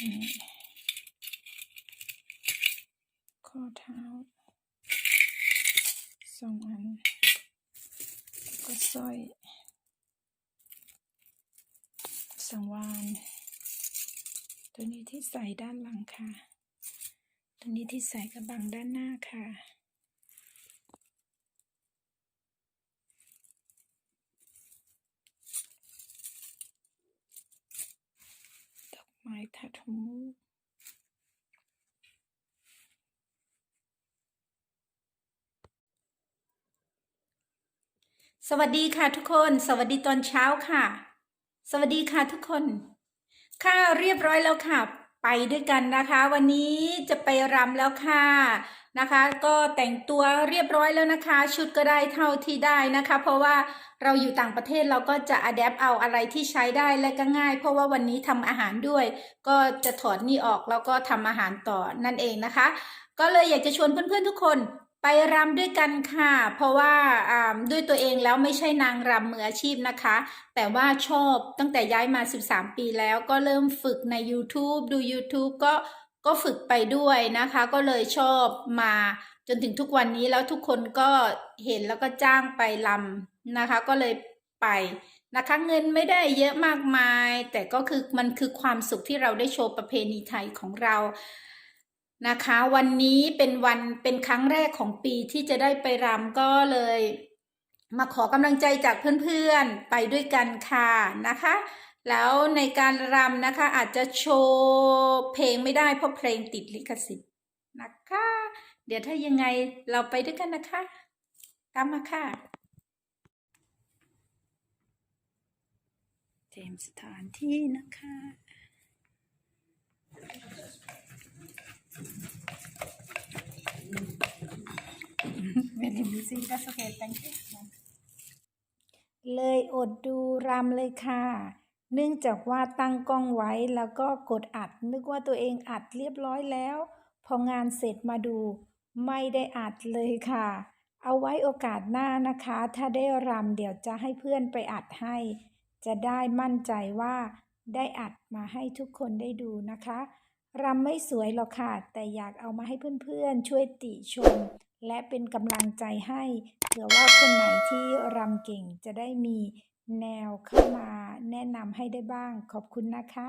ข้อเท้าสองอัน ก็สร้อย สังวานตัวนี้ที่ใส่ด้านหลังค่ะ ตัวนี้ที่ใส่กระบังด้านหน้าค่ะ ดอกไม้ทัดหูสวัสดีค่ะทุกคน สวัสดีตอนเช้าค่ะ สวัสดีค่ะทุกคน ค่ะเรียบร้อยแล้วค่ะ ไปด้วยกันนะคะ วันนี้จะไปรำแล้วค่ะนะคะ ก็แต่งตัวเรียบร้อยแล้วนะคะ ชุดก็ได้เท่าที่ได้นะคะ เพราะว่าเราอยู่ต่างประเทศเราก็จะอัดแอปเอาอะไรที่ใช้ได้และก็ง่าย เพราะว่าวันนี้ทำอาหารด้วย ก็จะถอดนี่ออกแล้วก็ทำอาหารต่อนั่นเองนะคะ ก็เลยอยากจะชวนเพื่อนๆทุกคน ไปรำด้วยกันค่ะ เพราะว่าด้วยตัวเองแล้วไม่ใช่นางรำมืออาชีพนะคะ แต่ว่าชอบตั้งแต่ย้ายมา 13 ปีแล้วก็เริ่มฝึกใน YouTube ดู YouTube ก็ก็ฝึกไปด้วยนะคะ ก็เลยชอบมาจนถึงทุกวันนี้แล้วทุกคนก็เห็นแล้วก็จ้างไปรำนะคะ ก็เลยไปนะคะเงินไม่ได้เยอะมากมาย แต่ก็คือมันคือความสุขที่เราได้โชว์ประเพณีไทยของเรา นะคะ วันนี้เป็นวันเป็นครั้งแรกของปีที่จะได้ไปรำก็เลย มาขอกำลังใจจากเพื่อนๆไปด้วยกันค่ะนะคะ แล้วในการรำนะคะอาจจะโชว์เพลงไม่ได้เพราะเพลงติดลิขสิทธิ์นะคะ เดี๋ยวถ้ายังไงเราไปด้วยกันนะคะ ตามมาค่ะเตรียมสถานที่นะคะ Very busy. That's okay. Thank you. เลยอดดูรำเลยค่ะ เนื่องจากว่าตั้งกล้องไว้แล้วก็กดอัด นึกว่าตัวเองอัดเรียบร้อยแล้ว พองานเสร็จมาดู ไม่ได้อัดเลยค่ะ เอาไว้โอกาสหน้านะคะ ถ้าได้รำเดี๋ยวจะให้เพื่อนไปอัดให้ จะได้มั่นใจว่าได้อัดมาให้ทุกคนได้ดูนะคะรำไม่สวยหรอกค่ะ แต่อยากเอามาให้เพื่อนๆ ช่วยติชม และเป็นกำลังใจให้เผื่อว่าคนไหนที่รำเก่งจะได้มีแนวเข้ามาแนะนำให้ได้บ้าง ขอบคุณนะคะ